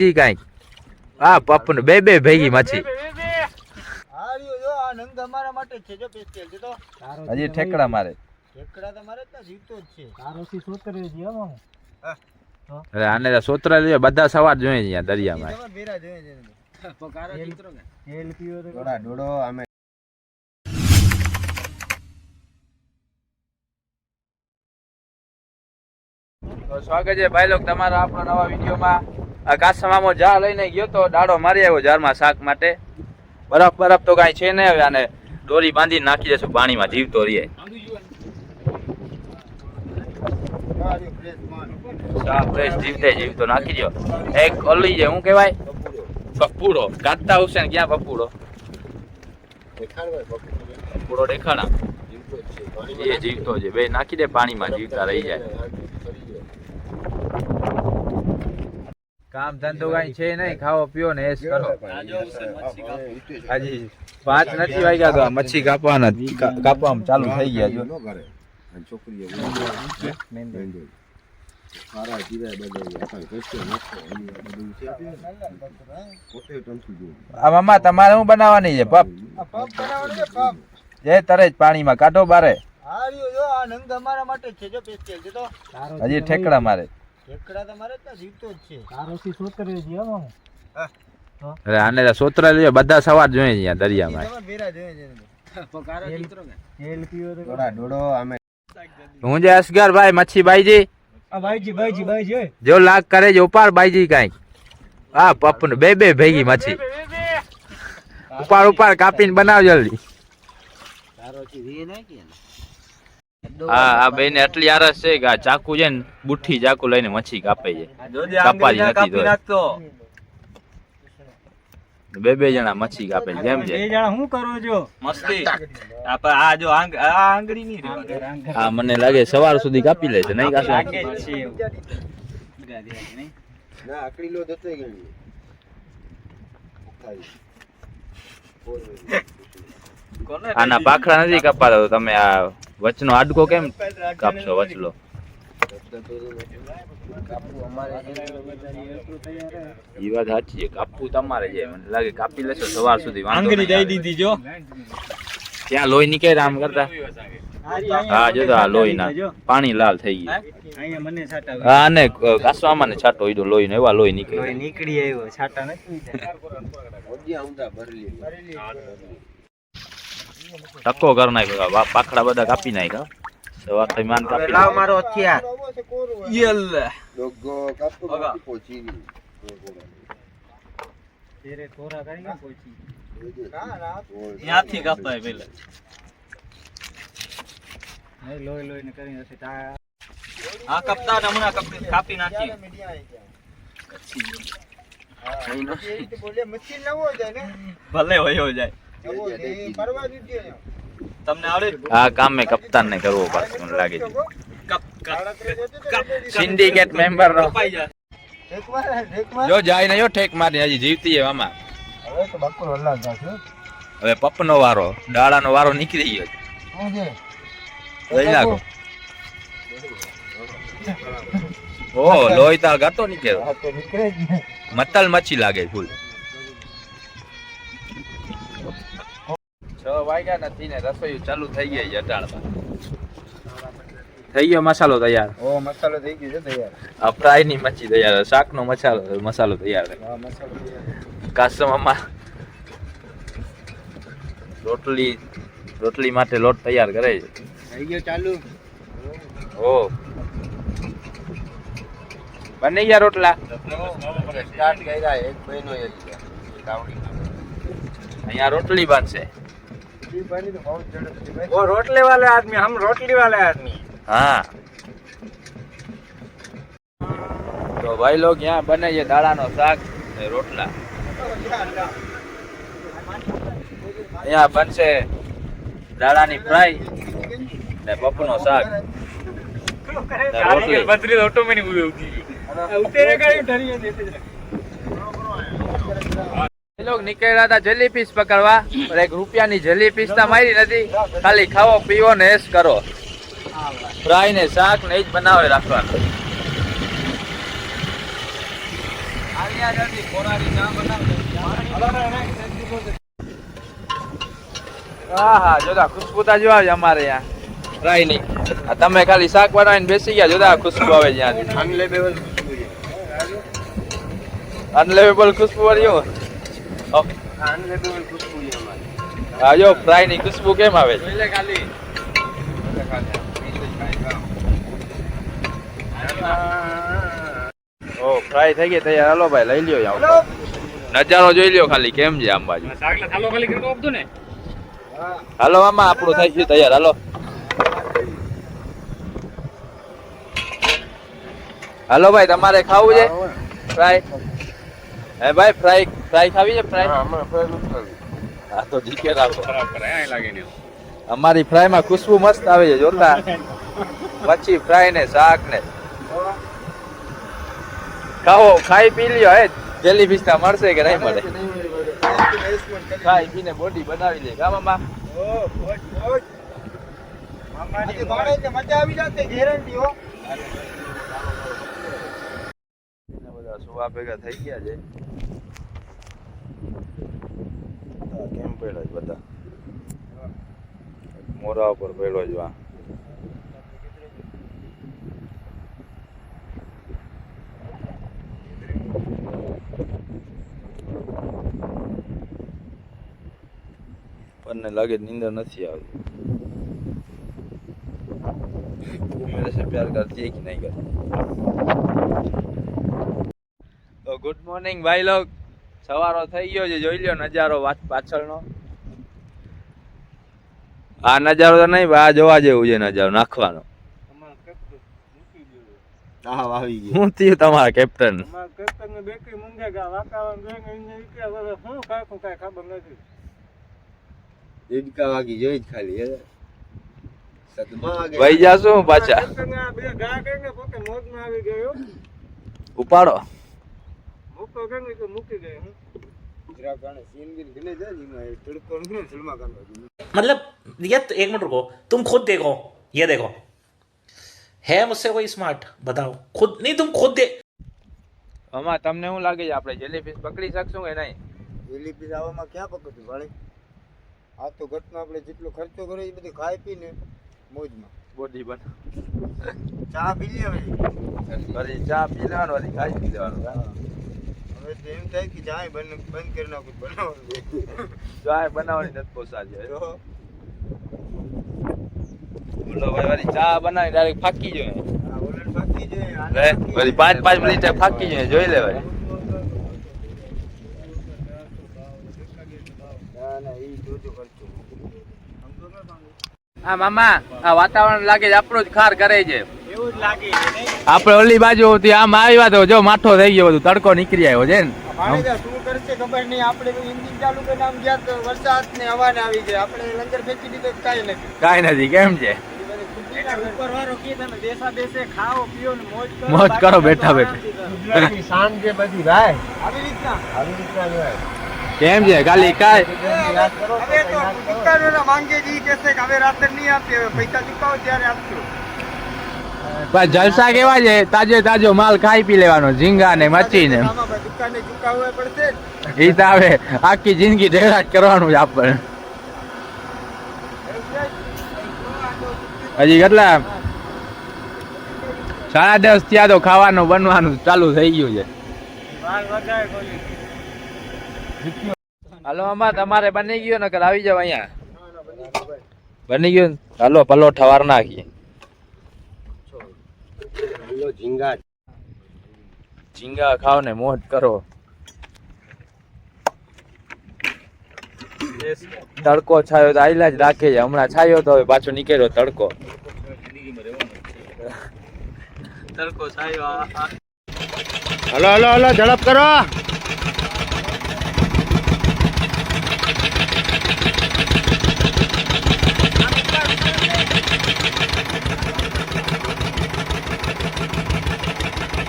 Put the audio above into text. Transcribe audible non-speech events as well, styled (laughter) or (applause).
ઈ કાંઈક આ પપ્પુ બે બે ભેગી માછી. હાર્યો જો આ નંગ અમારા માટે જ છે જો પેસ્ટેલ છે તો. હજી ઠેકડા મારે. ઠેકડા જ છે. સોતરે છે હો. અરે આને તો સોતરા જોઈએ બધા સવાર જોઈએ અહીંયા દરિયામાં. તમારે જોઈએ છે. ને. તેલ પીવો તો ડોળા ડોળો અમે તો સ્વાગત છે ભાઈ લોક તમારા આપણા નવા વિડીયોમાં. આ કાસમામાં જા લઈને ગયો તો દાડો મારી આવ્યો જારમાં શાક માટે. બરફ બરફ તો કાંઈ છે નહીં હવે આને દોરી બાંધી નાખી દેશું, પાણીમાં જીવતો રહીએ. જીવતે જીવતો નાખી દો એક ઓલી જે શું કહેવાય? પપ્પુડો કાઢતા હુસેન ક્યાં છે એ જીવતો છે. બે નાખી દે, પાણીમાં જીવતા રહી જાય. કામ ધંધો કઈ છે નહીં ખાવો પીવો ને એસ કરો. હાજી પાંચ નથી વાગ્યા તો મચ્છી કાપવાના કાપવા કાપવામાં ચાલુ થઈ ગયા જો. મામા તમારે શું બનાવવાની છે? પપ. જે તરે જ પાણીમાં કાઢો બારે. હાર્યો જો આ નંગ અમારા માટે જ છે જો પેસ્ટેલ છે તો. કારોથી હજી ઠેકડા મારે. ઠેકડા તમારે જ ને જ છે. કારોથી સોતરે છે હો અરે આને સોતરા જોઈએ બધા સવાર જોઈએ છે દરિયામાં. ભેરા જોઈએ છે હું જે અસગર ભાઈ મચ્છી બાઈજી ભાઈજી ભાઈજી ભાઈજી જો લાગ કરે છે ઉપાડ ભાઈજી કાંઈક. આ પપ્પુ બે બે ભેગી મચ્છી. ઉપાડ ઉપાડ કાપીને બનાવ જલ્દી. હા આ બેન એટલી આરસ છે કે આ ચાકુ છે ને બુઠ્ઠી ચાકુ લઈને મચ્છી કાપે છે. કાપાજી નથી નાખતો. બે બે જણા મચ્છી કાપે છે કેમ બે જણા શું કરો છો? મસ્તી. આ જો આંગ- આ આંગળી ની. આ મને લાગે સવાર સુધી કાપી લે છે નહીં લાગે છે ના આકડી લો ગણી કોને આના પાખડા નથી કપાતા તો તમે આ વચનો આડકો કેમ કાપશો વચલો? એ વાત સાચી છે કાપવું તમારે છે. મને લાગે કાપી લેશો સવાર સુધી આંગળી દઈ દીધી જો. ત્યાં લોહી નીકળે આમ કરતા? હા જો તો આ લોહી ના પાણી લાલ થઈ ગયું. મને છાંટા હા અને કાસવામાં ને છાંટો ઈડો લોહી ને એવા લોહી નીકળે. નીકળી આવ્યો છાટા નથી. ટક્કો કરી નાખ્યો. પાખડા બધા કાપી નાખ્યા. સવાર થઈ માન કાપી લાવ મારો હથિયાર. યલ ડોગો કાપતો ભગા. પહોંચી તેરે કોરા કરી કે પહોંચી ત્યાંથી કાપાય પેલા. નહીં ને હશે તા આ કપતા ને હમણાં કાપી- કાપી નાખી. ભલે હોય જાય. તમને આવડે? આ કામ મેં કપ્તાન ને કરવો પડશે મને લાગે છે. સિન્ડિકેટ મેમ્બર નો જો જાય ને જો ઠેક મારી હજી જીવતી છે આમાં. હવે તો બકરો હલ્લા જશે હવે પપ્પનો વારો દાડાનો વારો નીકળી ગયો છે. લઈ નાખો. ઓ લોહી તાળ ગાતો નીકળ્યો. નીકળે મતલ મચી લાગે ફૂલ. છ વાગ્યા નથી ને રસોઈ ચાલુ થઈ ગઈ અટાણમાં. થઈ ગયો મસાલો તૈયાર? ઓ મસાલો થઈ ગયો છે તૈયાર. આ ફ્રાયની મચ્છી તૈયાર શાક નો મસાલો મસાલો તૈયાર હા મસાલો તૈયાર રોટલી રોટલી માટે લોટ તૈયાર કરે છે. થઈ ગયો ચાલુ. ઓ. બની ગયા રોટલા? સ્ટાર્ટ કર્યા એક મહિનો અહીંયા રોટલી બનશે. वो रोटले वाले आदमी हम रोटली वाले आदमी હા તો ભાઈ લોગ यहाँ બને છે દાળાનો શાક ને રોટલા અહીંયા બનશે દાળાની ફ્રાય ને પપનો શાક ને રોટલી બત્રીસ ઓટો માં ઉભી ઉઠી લોકો નીકળ્યા હતા જલી પીસ પકડવા એક રૂપિયાની જલી પીસ તો મારી નથી. ખાલી ખાવો પીવો ને એસ કરો. ફ્રાય ને શાક ને એ જ બનાવે રાખવાનું. આહા જોતા ખુશ્બુતા જો આવે અમારે ત્યાં. ફ્રાય નહીં. તમે ખાલી શાક બનાવીને બેસી ગયા જોતા ખુશ્બુ આવે જ્યાંથી. અનલેબેબલ ખુશ્બુ અનલેબેબલ ખુશ્બુ વાળી વાળ્યો હા, જો ફ્રાયની ખુશ્બુ કેમ આવે છે? ઓ, ફ્રાય થઈ ગઈ, તૈયાર. હાલો ભાઈ, લઈ લ્યો આમ નજારો જોઈ લ્યો ખાલી, કેમ છે આમ બાજુ? થાલો ખાલી કરી આપજો ને હાલો મામા આપણું થઈ ગયું તૈયાર. હાલો. હાલો ભાઈ, તમારે ખાવું છે? ફ્રાય? હે ભાઈ ફ્રાય ફ્રાય ખાવી છે? ફ્રાય હા તો જીકે રાખો. ખરાબ કરે આ લાગે ને. અમારી ફ્રાયમાં ખુશ્બુ મસ્ત આવે છે જોતા (laughs) પછી ફ્રાય ને શાક ને. ખાઓ ખાઈ પી લ્યો હે. જેલી પિસ્તા મળશે કે નહીં મળે? ખાઈ પીને બોડી બનાવી લે કા મામા? મજા આવી જશે ગેરંટી હો. સુવા ભેગા થઈ ગયા છે આ કેમ પડ્યા છે બધા મોરા ઉપર પડ્યો છે આ પનને લાગે નીંદર નથી આવતી मेरे से प्यार करती है कि नहीं करती તો ગુડ મોર્નિંગ ભાઈ લોક સવારો થઈ ગયો છે જોઈ લ્યો નજારો પાછળનો. આ નજારો તો નહીં ભાઈ આ જોવા જેવું છે નજારો નાખવાનો. હા થયું તમારા કેપ્ટન દેડકા વાગી જોઈ જ ખાલી હે. સદમાં આ ગયા. ભાઈ જાશું પાછા ઉપાડો. મૂકો કરીને તો મૂકી ગયો હું જરાક આને સીન બીન ગલે જાય ને એમાં એ તડકો ને સલમા કાંડો मतलब ये तो एक मिनट रुको तुम खुद देखो ये देखो है मुझसे कोई स्मार्ट बताओ खुद नहीं तुम खुद दे આમાં તમને શું લાગે છે આપણે જેલીફિશ પકડી શકશું કે નહીં પેલી પીસ આવવામાં ક્યાં પકડતું ભાડે આ તો ઘટના આપણે જેટલો ખર્ચો કર્યો એ બધું ખાઈ પીને મોજમાં બોડી બન ચા પી લે હવે ફરી ચા પી લેવાનું વળી ખાઈ પી લેવાનું હવે એમ થાય કે ચા બંધ બંધ કરી નાખું બનાવવાનું. ચા બનાવવાની નથી પોસાતી બોલો ભાઈ વળી ચા બનાવી ડાયરેક્ટ ફાકી જોઈએ ફાકી વળી પાંચ પાંચ મિનિટ ફાકી જોઈએ જોઈ લે ભાઈ? હા મામા આ વાતાવરણ લાગે છે આપણું જ ખાર કરે છે. આપણે ઓલી બાજુ હતી આમ આવ્યા તો જો માઠો થઈ ગયો બધું તડકો નીકળી આવ્યો છે ને. શું કરશે ખબર નહીં આપણે એન્જિન ચાલુ કરીને આમ ગયા તો વરસાદ ને હવા આવી જાય. આપણે લંગર ફેંકી દીધો તો નથી. કાંઈ નથી કેમ છે? ઉપરવાળો કહે તમે દેશા દેશે ખાઓ પીઓ ને મોજ કરો મોજ બેઠા બધું બેઠા. આરામથી કરો. આવી રીતના? આવી રીતના કેમ છે? ખાલી કાંઈ? હવે તો માંગે છે કે હવે રાત્રે નહીં આપીએ પૈસા ચૂકવો ત્યારે આપશું. જલસા કેવા છે? તાજો તાજો માલ ખાઈ પી લેવાનો, ઝીંગા ને મચ્છી ને. ઈ તો આખી જિંદગી ઢેરા કરવાનું છે આપણને. હજી કેટલા? સાડા દસ થયા તો ખાવાનું બનવાનું ચાલુ થઈ ગયું છે. હાલો, આમાં તમારે બની ગયો ને આવી જાવ અહીંયા. બની ગયું? હાલો, પલોઠા વાર નાખીએ. ઝીંગા. ખાઓ ને મોટ કરો. તડકો છાયો તો આઈલા જ રાખે છે. હમણાં છાયો તો હવે પાછો નીકળ્યો તડકો. તડકો છાયો હલો હલો હલો ઝડપ કરો.